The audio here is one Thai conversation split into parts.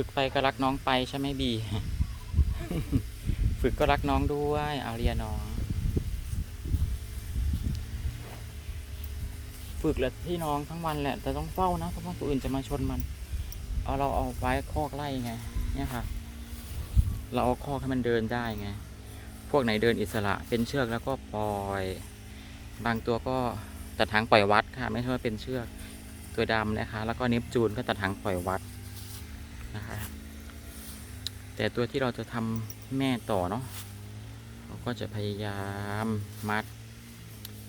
ฝึกไปก็รักน้องไปใช่ไหมบี ฝึกก็รักน้องด้วยเอาเรียนน้อง ฝึกแหละที่น้องทั้งวันแหละ แต่ต้องเฝ้านะเพราะว่าตัวอื่นจะมาชนมัน เอาเราเอาไว้คอกไล่ไง เนี่ยค่ะ เราเอาคอกให้มันเดินได้ไง พวกไหนเดินอิสระเป็นเชือกแล้วก็ปล่อย บางตัวก็ตัดทางปล่อยวัดค่ะ ไม่ใช่ว่าเป็นเชือกตัวดำนะคะ แล้วก็เนปจูนก็ตัดทางปล่อยวัด นะคะ แต่ตัวที่เราจะทำแม่ต่อเนาะเราก็จะพยายามมัด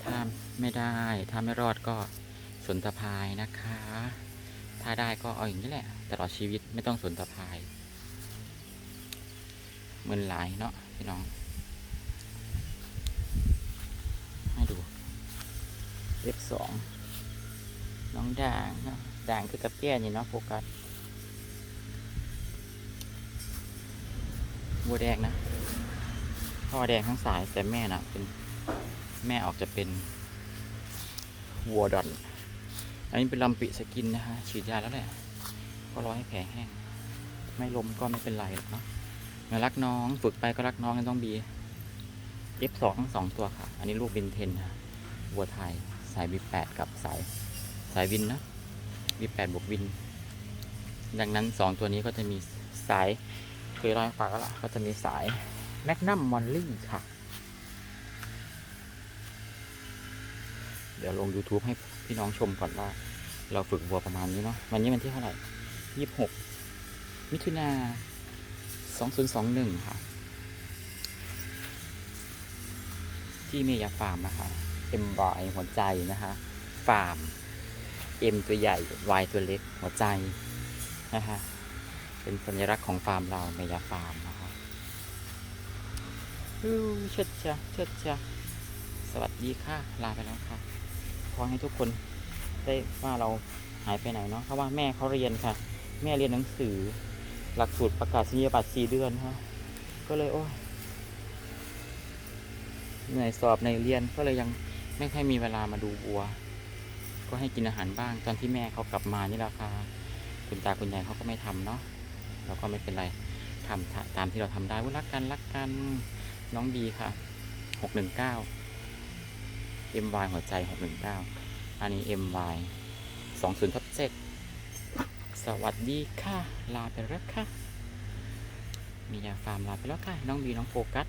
ถ้าไม่ได้ ถ้าไม่รอดก็สนตะพายนะคะ ถ้าได้ก็เอาอย่างนี้แหละ ตลอดชีวิตไม่ต้องสนตะพายเหมือนหลายเนาะพี่น้อง ให้ดูเล็บสองน้องด่างเนาะด่างคือกับแก้นี่เนาะโฟกัส วัวแดงนะ พ่อแดงทั้งสายแต่แม่น่ะเป็นแม่ออกจะเป็นวัวดอน อันนี้เป็นลำปิสกินนะคะฉีดยาแล้วแหละ ก็รอให้แผลแห้ง ไม่ลมก็ไม่เป็นไรหรอกเนาะรักน้องฝึกไปก็รักน้องกันต้องบี F2 ทั้งสองตัวค่ะ อันนี้ลูกวินเทนค่ะวัวไทยสาย V8 กับสายสายวินนะ V8 บวกวิน ดังนั้นสองตัวนี้ก็จะมีสาย เคยเล่าให้ฟังแล้วล่ะก็จะมีสายแมกนัมมอลลี่ค่ะ เดี๋ยวลง YouTube ให้พี่น้องชมก่อนว่า เราฝึกวัวประมาณนี้เนาะวันนี้วันที่เท่าไหร่ยี่สิบหกมิถุนาสองศูนย์สองหนึ่งค่ะ ที่เมียฟาร์มนะคะ M Y หัวใจนะคะฟาร์ม M ตัวใหญ่ Y ตัวเล็กหัวใจนะคะ เป็นสัญลักษณ์ของฟาร์มเราเมียาฟาร์มนะคะอู้เชิดจ้ะเชิดจ้ะสวัสดีค่ะ ลาไปแล้วค่ะ ขอให้ทุกคนได้ว่าเราหายไปไหนเนาะ เพราะว่าแม่เขาเรียนค่ะ แม่เรียนหนังสือ หลักสูตรประกาศนียบัตรสี่เดือนค่ะ ก็เลยโอ้ยเหนื่อยสอบในเรียนก็เลยยังไม่ค่อยมีเวลามาดูวัว ก็ให้กินอาหารบ้างตอนที่แม่เขากลับมานี่แหละค่ะ คุณตาคุณยายเขาก็ไม่ทำเนาะ เราก็ไม่เป็นไรทำตามที่เราทำได้วุ้รักกันรักกันน้องบีค่ะหกหนึ่งเก้า MY หัวใจหกหนึ่งเก้าอันนี้ MY สองศูนย์ทับเจ็ดสวัสดีค่ะ ลาไปแล้วค่ะ มียาฟาร์มลาไปแล้วค่ะ น้องบีน้องโฟกัส